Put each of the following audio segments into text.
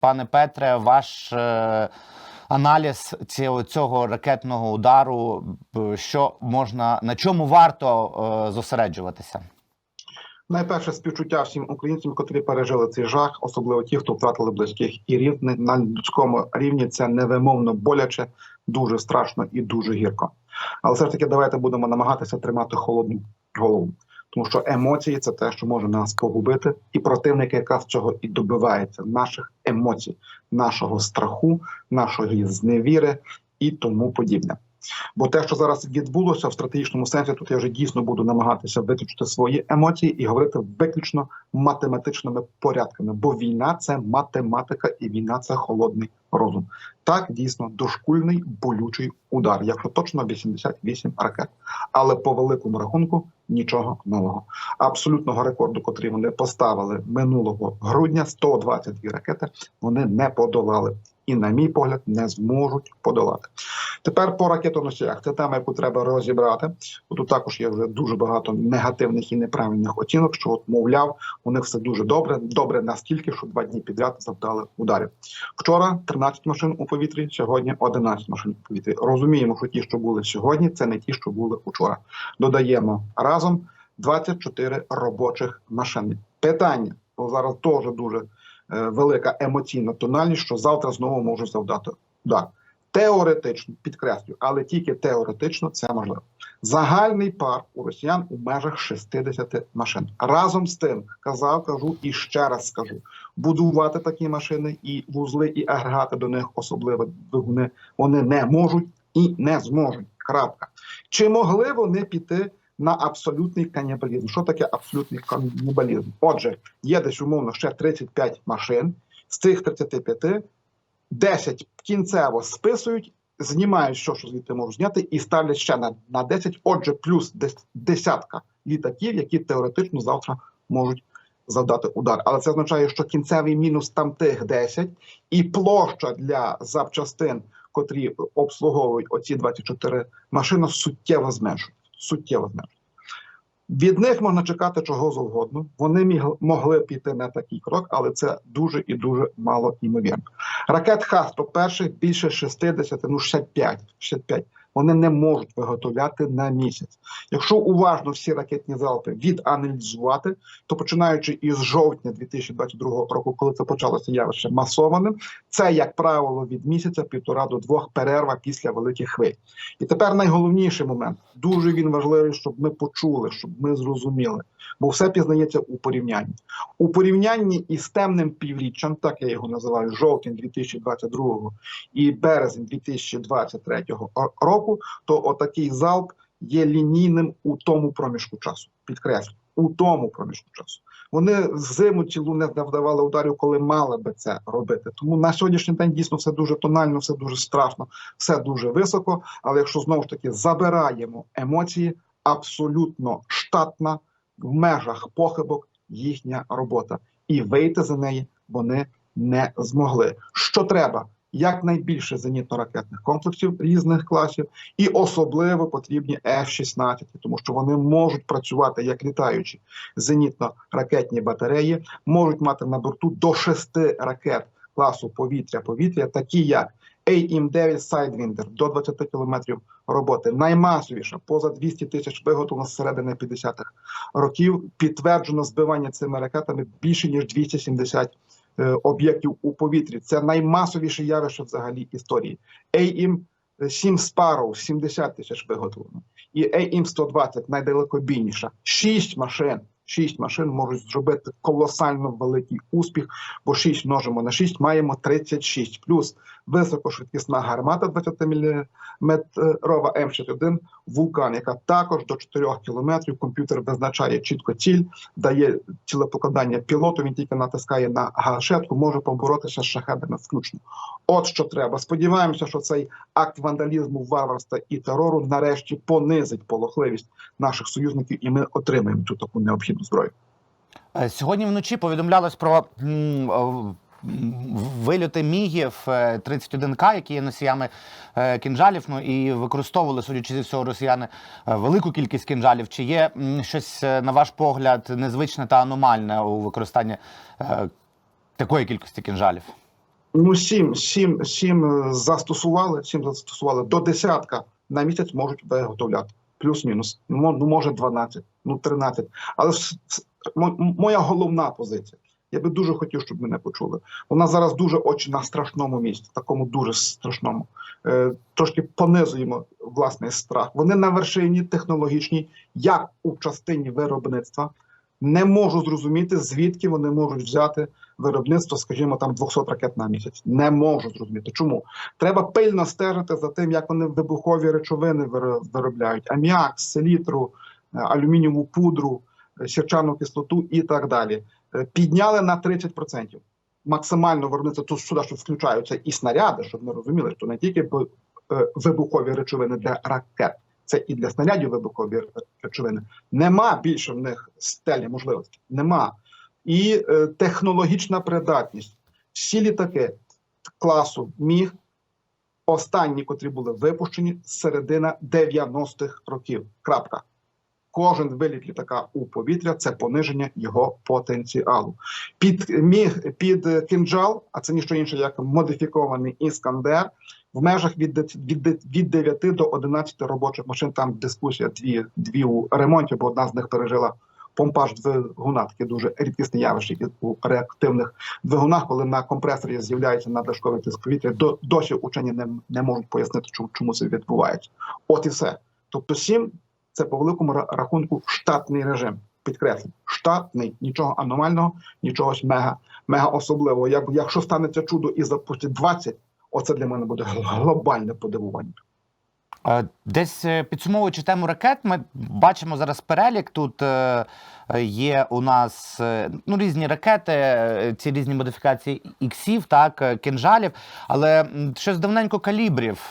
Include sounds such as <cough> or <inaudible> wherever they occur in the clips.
пане Петре, ваш е, аналіз цього, цього ракетного удару, що можна на чому варто е, зосереджуватися? Найперше співчуття всім українцям, котрі пережили цей жах, особливо ті, хто втратили близьких і рівне на людському рівні. Це невимовно боляче, дуже страшно і дуже гірко. Але все ж таки, давайте будемо намагатися тримати холодну голову, тому що емоції це те, що може нас погубити, і противник якраз цього і добивається наших емоцій, нашого страху, нашої зневіри і тому подібне. Бо те, що зараз відбулося в стратегічному сенсі, тут я вже дійсно буду намагатися виключити свої емоції і говорити виключно математичними порядками. Бо війна це математика, і війна це холодний розум. Так дійсно дошкульний болючий удар, якщо точно 88 ракет. Але по великому рахунку нічого нового. Абсолютного рекорду, котрий вони поставили минулого грудня, 122 ракети, вони не подолали. І, на мій погляд, не зможуть подолати. Тепер по ракетоносіях. Це тема, яку треба розібрати. Тут також є вже дуже багато негативних і неправильних оцінок, що от, мовляв, у них все дуже добре. Добре настільки, що два дні підряд завдали ударів. Вчора 13 машин у повітрі, сьогодні 11 машин у повітрі. Розуміємо, що ті, що були сьогодні, це не ті, що були вчора. Додаємо разом 24 робочих машини. Питання, бо зараз теж дуже велика емоційна тональність, що завтра знову можуть завдати удар. Теоретично підкреслюю, але тільки теоретично це можливо. Загальний парк у росіян у межах 60 машин. Разом з тим казав, кажу і ще раз скажу: будувати такі машини і вузли, і агрегати до них, особливо вони не можуть і не зможуть. Крапка. Чи могли вони піти на абсолютний канібалізм? Що таке абсолютний канібалізм? Отже, є десь умовно ще 35 машин. З цих 35 10 кінцево списують, знімають, що, що звідти можуть зняти, і ставлять ще на, на 10, отже, плюс дес, десятка літаків, які теоретично завтра можуть завдати удар. Але це означає, що кінцевий мінус там тих 10 і площа для запчастин, котрі обслуговують оці 24 машини, суттєво зменшують. Суттєво зменшують. Від них можна чекати чого завгодно. Вони могли піти на такий крок, але це дуже і дуже мало імовірно. Ракет Х-100 перших більше 60, ну 65, 65. Вони не можуть виготовляти на місяць. Якщо уважно всі ракетні залпи віданалізувати, то починаючи із жовтня 2022 року, коли це почалося явище масованим, це як правило від місяця півтора до двох перерва після великих хвиль. І тепер найголовніший момент дуже він важливий, щоб ми почули, щоб ми зрозуміли, бо все пізнається у порівнянні. У порівнянні із темним півріччям, так я його називаю, жовтень 2022 і березень 2023 року, то отакий залп є лінійним у тому проміжку часу. Підкреслю, у тому проміжку часу. Вони зиму цілу не завдавали ударів, коли мали би це робити. Тому на сьогоднішній день дійсно все дуже тонально, все дуже страшно, все дуже високо. Але якщо знову ж таки забираємо емоції, абсолютно штатна в межах похибок їхня робота, і вийти за неї вони не змогли. Що треба? Якнайбільше зенітно-ракетних комплексів різних класів, і особливо потрібні F-16, тому що вони можуть працювати як літаючі зенітно-ракетні батареї, можуть мати на борту до шести ракет класу повітря-повітря, такі як AIM-9 Sidewinder до 20 км роботи, наймасовіша, поза 200 тисяч виготовлена з середини 50-х років. Підтверджено збивання цими ракетами більше ніж 270 е, об'єктів у повітрі. Це наймасовіше явище взагалі історії. AIM 7 Sparrow 70 тисяч виготовлено. І AIM 120 найдалекобійніша. Шість машин. Шість машин можуть зробити колосально великий успіх, бо 6 множимо на 6, маємо 36. Плюс високошвидкісна гармата 20-метрова М61 Вулкан, яка також до 4 кілометрів комп'ютер визначає чітко ціль, дає цілепокладання пілоту. Він тільки натискає на гашетку, може поборотися з шахедами включно. От що треба. Сподіваємося, що цей акт вандалізму, варварства і терору нарешті понизить полохливість наших союзників, і ми отримаємо цю таку необхідну зброю. Е, Сьогодні вночі повідомлялось про вильоти мігів е, 31К, які є носіями е, кінжалів. Ну і використовували, судячи зі всього, росіяни е, велику кількість кінжалів. Чи є щось, е, на ваш погляд, незвичне та аномальне у використанні е, такої кількості кінжалів? Ну, сім, сім, сім е, застосували, сім застосували до десятка на місяць можуть виготовляти. Плюс-мінус. Ну, ну, може 12, ну 13. Але моя головна позиція. Я би дуже хотів, щоб мене почули. Нас зараз дуже очі на страшному місці, такому дуже страшному. Е, трошки понизуємо власний страх. Вони на вершині технологічній, як у частині виробництва. Не можу зрозуміти, звідки вони можуть взяти виробництво, скажімо, там 200 ракет на місяць. Не можу зрозуміти. Чому? Треба пильно стежити за тим, як вони вибухові речовини виро- виробляють: аміак, селітру, е, алюмінієву пудру, е, сірчану кислоту і так далі. Е, Підняли на 30%. Максимально виробництво тут сюди, що включаються і снаряди, щоб ми розуміли, що не тільки е, вибухові речовини для ракет, це і для снарядів вибухові речовини. Нема більше в них стелі можливостей. Нема. І е, технологічна придатність. Всі літаки класу Міг, останні, котрі були випущені, середина 90-х років. Крапка. Кожен виліт літака у повітря це пониження його потенціалу. Під міг під е, а це ніщо інше, як модифікований іскандер, в межах від, від, від 9 до 11 робочих машин. Там дискусія дві, дві у ремонті, бо одна з них пережила помпаж двигуна, таке дуже рідкісне явище у реактивних двигунах, коли на компресорі з'являється надлишковий тиск повітря. До досі учені не, не можуть пояснити, чому це відбувається. От і все. Тобто, сім це по великому рахунку штатний режим. Підкреслю, штатний, нічого аномального, нічого мега, мега особливого. Як, якщо станеться чудо і запустять 20, оце для мене буде глобальне подивування. Е, Десь е, підсумовуючи тему ракет, ми бачимо зараз перелік. Тут е, є у нас ну, різні ракети, ці різні модифікації іксів, так, кинжалів, але щось давненько калібрів.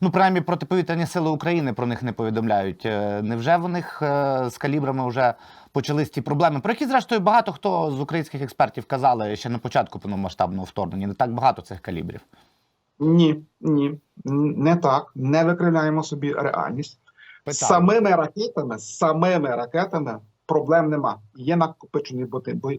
Ну, принаймні, протиповітряні сили України про них не повідомляють. Невже в них з калібрами вже почались ті проблеми, про які, зрештою, багато хто з українських експертів казали ще на початку повномасштабного вторгнення. Не так багато цих калібрів. Ні, ні, не так. Не викривляємо собі реальність. Питаю. самими ракетами, самими ракетами проблем нема. Є накопичений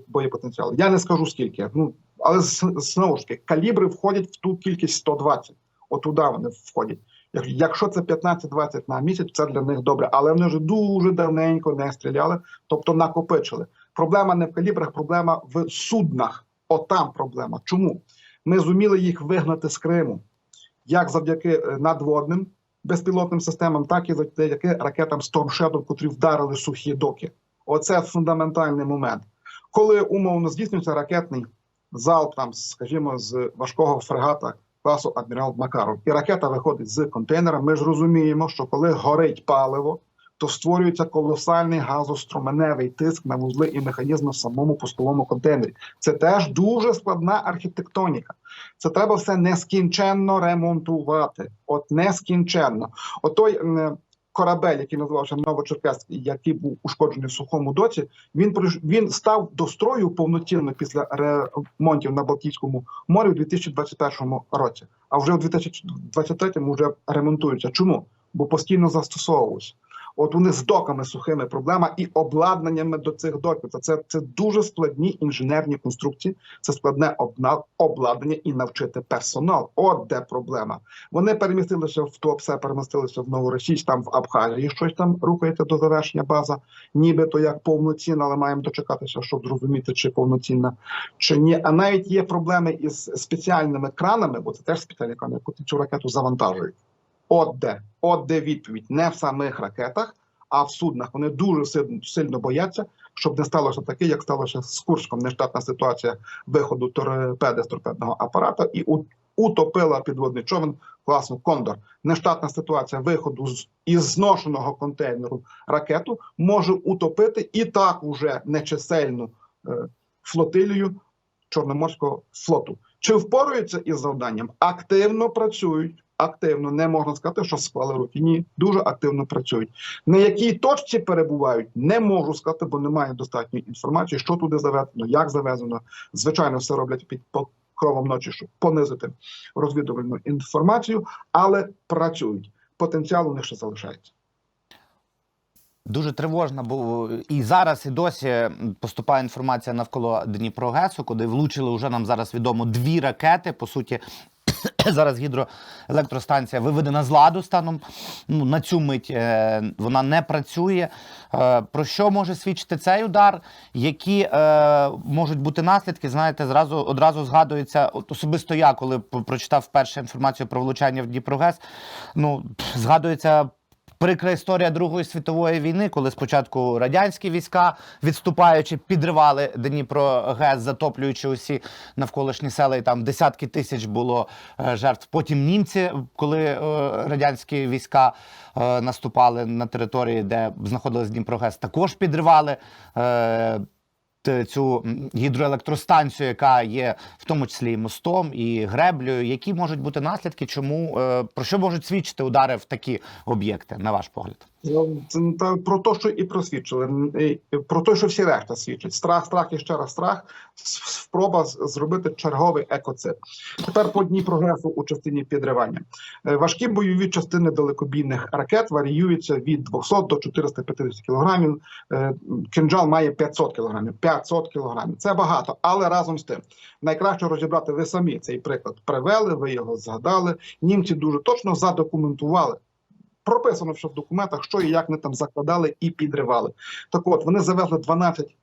боєпотенціал. Я не скажу скільки. Ну але знову ж таки, калібри входять в ту кількість 120. Отуда вони входять. Якщо це 15-20 на місяць, це для них добре. Але вони вже дуже давненько не стріляли, тобто накопичили. Проблема не в калібрах, проблема в суднах. Отам проблема. Чому? Ми зуміли їх вигнати з Криму, як завдяки е, надводним безпілотним системам, так і завдяки ракетам Storm Shadow, котрі вдарили сухі доки. Оце фундаментальний момент. Коли умовно здійснюється ракетний залп, там, скажімо, з важкого фрегата класу Адмірал Макаров, і ракета виходить з контейнера, ми ж розуміємо, що коли горить паливо, то створюється колосальний газостроменевий тиск на вузли і механізми в самому пусковому контейнері. Це теж дуже складна архітектоніка. Це треба все нескінченно ремонтувати. От нескінченно. Отой м, корабель, який називався Новочеркаський, який був ушкоджений в сухому доці, він він став до строю повноцінно після ремонтів на Балтійському морі у 2021 році. А вже у 2023 вже ремонтуються. Чому? Бо постійно застосовувався. От них з доками сухими проблема і обладнаннями до цих доків. Це, це, дуже складні інженерні конструкції, це складне обладнання і навчити персонал. От де проблема. Вони перемістилися в Туапсе, перемістилися в Новоросійськ, там в Абхазії щось там рухається до завершення база, нібито як повноцінна, але маємо дочекатися, щоб зрозуміти, чи повноцінна, чи ні. А навіть є проблеми із спеціальними кранами, бо це теж спеціальні крани, які цю ракету завантажують. От де, от де відповідь не в самих ракетах, а в суднах. Вони дуже сильно, бояться, щоб не сталося таке, як сталося з Курском. Нештатна ситуація виходу торпеди з торпедного апарата і утопила підводний човен класу Кондор. Нештатна ситуація виходу із зношеного контейнеру ракету може утопити і так уже нечисельну е, флотилію Чорноморського флоту. Чи впораються із завданням? Активно працюють. Активно не можна сказати, що склали руки. Ні, дуже активно працюють. На якій точці перебувають, не можу сказати, бо немає достатньої інформації, що туди завезено, як завезено. Звичайно, все роблять під покровом ночі, щоб понизити розвідувальну інформацію, але працюють. Потенціал у них ще залишається. Дуже тривожна, бо і зараз, і досі поступає інформація навколо Дніпрогесу, куди влучили вже нам зараз відомо дві ракети. По суті, <coughs> зараз гідроелектростанція виведена з ладу станом. Ну, на цю мить е, вона не працює. Е, про що може свідчити цей удар? Які е, можуть бути наслідки? Знаєте, зразу одразу згадується, от особисто я, коли прочитав першу інформацію про влучання в Дніпрогес, ну згадується. Прикра історія Другої світової війни, коли спочатку радянські війська, відступаючи, підривали Дніпро-ГЕС, затоплюючи усі навколишні села, і там десятки тисяч було е, жертв. Потім німці, коли е, радянські війська е, наступали на території, де знаходилась Дніпрогес, також підривали. Е, Цю гідроелектростанцію, яка є в тому числі і мостом і греблею, які можуть бути наслідки, чому е, про що можуть свідчити удари в такі об'єкти, на ваш погляд? Ну, та про те, що і просвідчили, про те, що всі решта свідчать. Страх, страх і ще раз страх. Спроба зробити черговий екоцид. Тепер по дні прогресу у частині підривання. Е, Важкі бойові частини далекобійних ракет варіюються від 200 до 450 кілограмів. Е, Кинджал має 500 кілограмів. 500 кілограмів. Це багато, але разом з тим найкраще розібрати ви самі цей приклад. Привели, ви його згадали. Німці дуже точно задокументували прописано все в документах, що і як вони там закладали і підривали. Так от вони завезли 12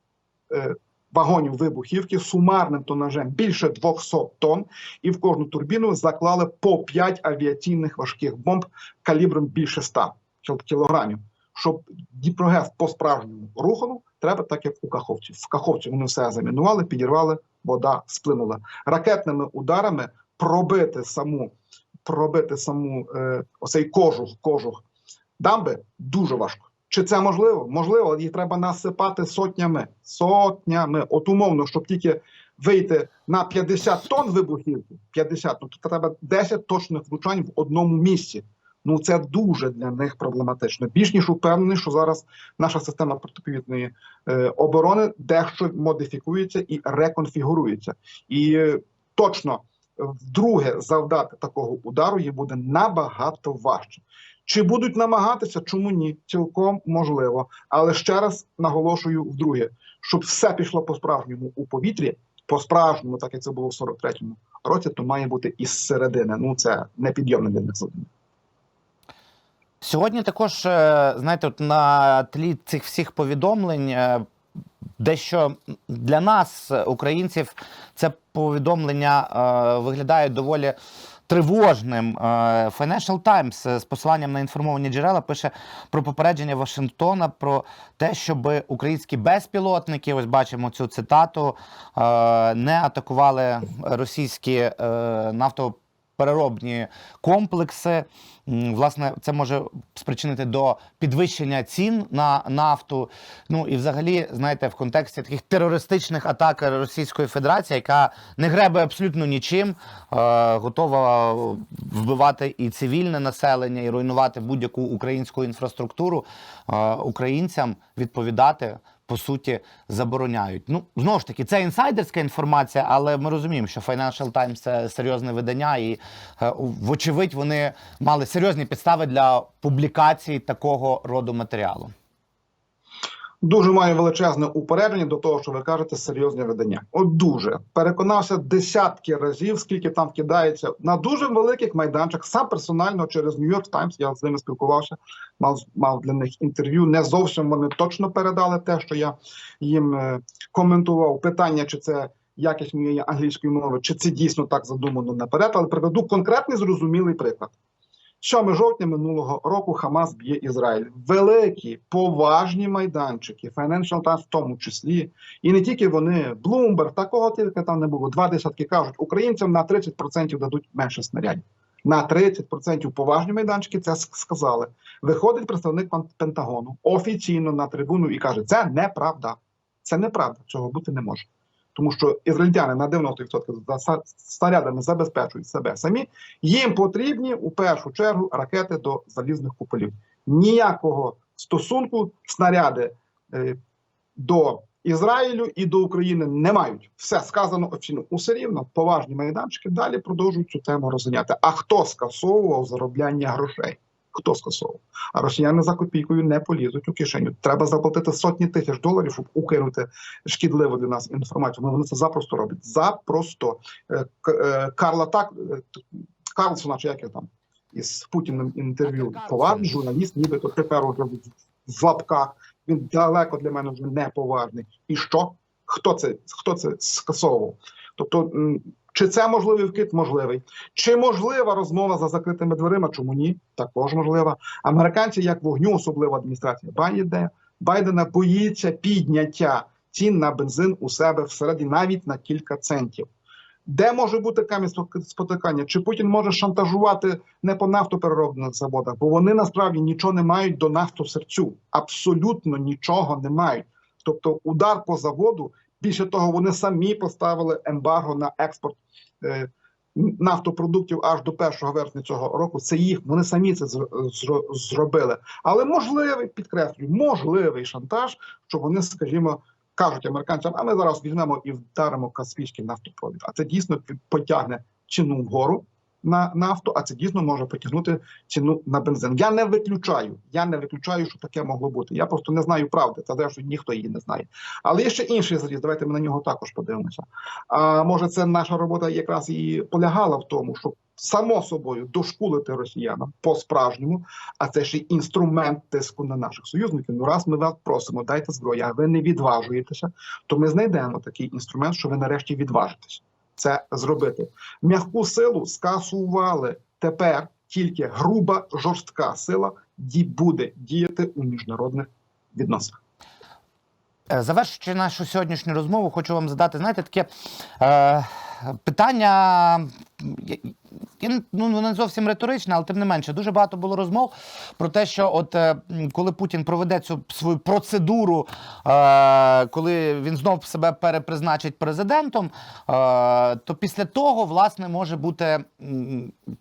е, вагонів вибухівки сумарним тонажем більше 200 тонн, і в кожну турбіну заклали по 5 авіаційних важких бомб калібром більше 100 кілограмів. Щоб Дніпрогес по-справжньому руханув, треба так, як у Каховці. В Каховці вони все замінували, підірвали, вода сплинула. Ракетними ударами пробити саму пробити саму е, оцей кожух, кожух дамби дуже важко. Чи це можливо? Можливо, їх треба насипати сотнями. Сотнями. От умовно, щоб тільки вийти на 50 тонн вибухівки, 50, ну то треба 10 точних влучань в одному місці. Ну це дуже для них проблематично. Більш ніж упевнений, що зараз наша система протиповітної е, оборони дещо модифікується і реконфігурується. І е, точно вдруге завдати такого удару їй буде набагато важче. Чи будуть намагатися? Чому ні? Цілком можливо. Але ще раз наголошую вдруге, щоб все пішло по-справжньому у повітрі, по-справжньому, так як це було в 43-му році, то має бути із середини. Ну це непідйомне для них завдання. Сьогодні також, е, знаєте, от на тлі цих всіх повідомлень, е, дещо для нас, українців, це повідомлення е, виглядає доволі тривожним. Financial Times з посиланням на інформовані джерела пише про попередження Вашингтона про те, щоб українські безпілотники, ось бачимо цю цитату, не атакували російські е, нафтопереробні комплекси. Власне, це може спричинити до підвищення цін на нафту. Ну і взагалі, знаєте, в контексті таких терористичних атак Російської Федерації, яка не гребе абсолютно нічим, е, готова вбивати і цивільне населення, і руйнувати будь-яку українську інфраструктуру, е, українцям відповідати. По суті, забороняють. Ну знову ж таки, це інсайдерська інформація, але ми розуміємо, що Financial Times – це серйозне видання, і е, вочевидь вони мали серйозні підстави для публікації такого роду матеріалу. Дуже маю величезне упередження до того, що ви кажете, серйозне видання. От дуже переконався десятки разів, скільки там вкидається на дуже великих майданчиках. Сам персонально через York Times, я з ними спілкувався, мав мав для них інтерв'ю. Не зовсім вони точно передали те, що я їм е, коментував. Питання, чи це якість моєї англійської мови, чи це дійсно так задумано наперед, але приведу конкретний зрозумілий приклад. 7 жовтня минулого року Хамас б'є Ізраїль. Великі, поважні майданчики, Financial Times в тому числі, і не тільки вони, Bloomberg, такого тільки там не було. Два десятки кажуть, українцям на 30% дадуть менше снарядів. На 30% поважні майданчики це сказали. Виходить представник Пентагону офіційно на трибуну і каже: це неправда. Це неправда, цього бути не може. Тому що ізраїльтяни на 90% за снарядами забезпечують себе самі. Їм потрібні у першу чергу ракети до залізних куполів. Ніякого стосунку снаряди е, до Ізраїлю і до України не мають. Все сказано офіційно. Усе рівно поважні майданчики далі продовжують цю тему розганяти. А хто скасовував заробляння грошей? Хто скасовував? А росіяни за копійкою не полізуть у кишеню. Треба заплатити сотні тисяч доларів, щоб укинути шкідливу для нас інформацію. Вони це запросто роблять. Запросто Е, е, Карла так е, Карлсона, чи як його там із Путіним інтерв'ю. Поважний журналіст, нібито тепер уже в- лапках. Він далеко для мене вже не поважний. І що? Хто це? Хто це скасовував? Тобто, чи це можливий вкид? Можливий. Чи можлива розмова за закритими дверима? Чому ні? Також можлива. Американці, як вогню, особливо адміністрація Байдена, Байдена боїться підняття цін на бензин у себе всередині навіть на кілька центів. Де може бути камінь спотикання? Чи Путін може шантажувати не по нафтопереробних заводах? Бо вони насправді нічого не мають до нафтосерцю. Абсолютно нічого не мають. Тобто, удар по заводу, більше того, вони самі поставили ембарго на експорт е, нафтопродуктів аж до 1 вересня цього року. Це їх, вони самі це зро- зро- зробили. Але можливий, підкреслюю, можливий шантаж, що вони, скажімо, кажуть американцям, а ми зараз візьмемо і вдаримо Каспійський нафтопровід. А це дійсно потягне ціну вгору на нафту, а це дійсно може потягнути ціну на бензин. Я не виключаю. Я не виключаю, що таке могло бути. Я просто не знаю правди. Та зрештою ніхто її не знає. Але є ще інший зріз. Давайте ми на нього також подивимося. А може, це наша робота якраз і полягала в тому, щоб само собою дошкулити росіянам по-справжньому, а це ще й інструмент тиску на наших союзників. Ну раз ми вас просимо, дайте зброю, а ви не відважуєтеся, то ми знайдемо такий інструмент, що ви нарешті відважитеся це зробити. М'яку силу скасували тепер. Тільки груба жорстка сила буде діяти у міжнародних відносинах. Е, Завершуючи нашу сьогоднішню розмову, хочу вам задати, знаєте, таке е, питання. Я, ну, не зовсім риторичне, але тим не менше, дуже багато було розмов про те, що от е, коли Путін проведе цю свою процедуру, е, коли він знов себе перепризначить президентом, е, то після того власне може бути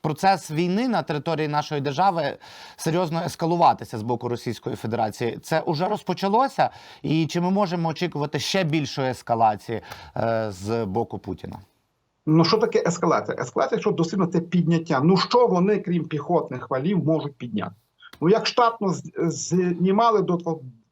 процес війни на території нашої держави серйозно ескалуватися з боку Російської Федерації. Це вже розпочалося, і чи ми можемо очікувати ще більшої ескалації з боку Путіна? Ну що таке ескалація? Ескалація, якщо дослідно це підняття. Ну що вони, крім піхотних валів, можуть підняти? Ну як штатно знімали до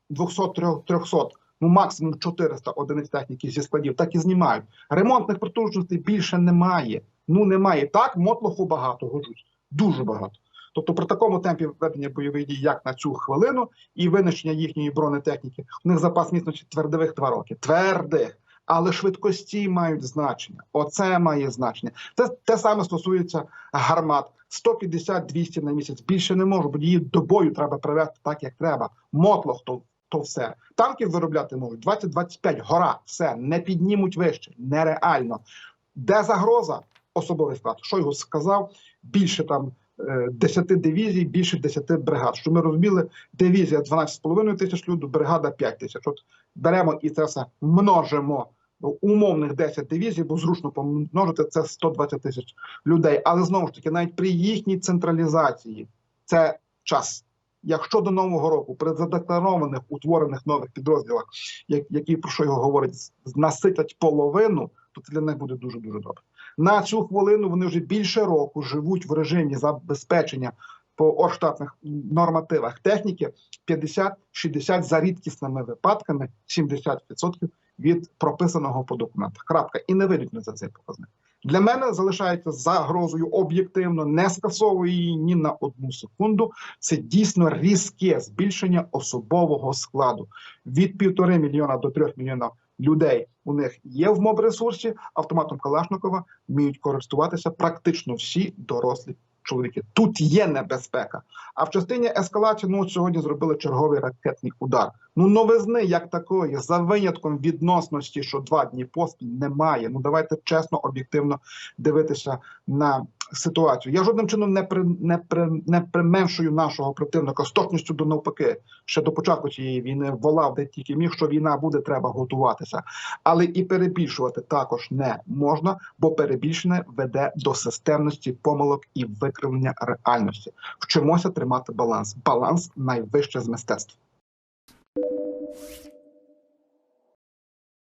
200-300, ну максимум 400 одиниць техніки зі складів, так і знімають. Ремонтних потужностей більше немає. Ну немає. Так, мотлоху багато гожуть, дуже багато. Тобто при такому темпі ведення бойових дій, як на цю хвилину, і винищення їхньої бронетехніки, у них запас міцності твердових два роки. Твердих. Але швидкості мають значення. Оце має значення. Це те саме стосується гармат. 150-200 на місяць більше не можу, бо її до бою треба привести так, як треба. Мотлох то, то все. Танків виробляти можуть 20-25, гора, все, не піднімуть вище, нереально. Де загроза? Особовий склад. Що його сказав? Більше там е, 10 дивізій, більше 10 бригад. Що ми розуміли, дивізія 12,5 тисяч людей, бригада 5 тисяч. От беремо і це все множимо. Умовних 10 дивізій, бо зручно помножити це 120 тисяч людей. Але знову ж таки, навіть при їхній централізації це час. Якщо до нового року при задекларованих утворених нових підрозділах, як- які про що його говорить, з- наситять половину, то це для них буде дуже дуже добре. На цю хвилину вони вже більше року живуть в режимі забезпечення по орштатних нормативах техніки 50-60 за рідкісними випадками, 70% від прописаного по документах. Крапка. І не ми за цей показник. Для мене залишається загрозою об'єктивно, не скасовую її ні на одну секунду. Це дійсно різке збільшення особового складу від півтори мільйона до трьох мільйонів людей. У них є в моб ресурсі автоматом Калашникова, вміють користуватися практично всі дорослі чоловіки. Тут є небезпека. А в частині ескалації, ну сьогодні зробили черговий ракетний удар. Ну новизни як такої, за винятком відносності, що два дні поспіль немає. Ну давайте чесно, об'єктивно дивитися на ситуацію. Я жодним чином не при не при не применшую нашого противника з точністю до навпаки. Ще до початку цієї війни волав, де тільки міг, що війна буде, треба готуватися. Але і перебільшувати також не можна, бо перебільшення веде до системності помилок і викривлення реальності. Вчимося тримати баланс. Баланс найвище з мистецтв.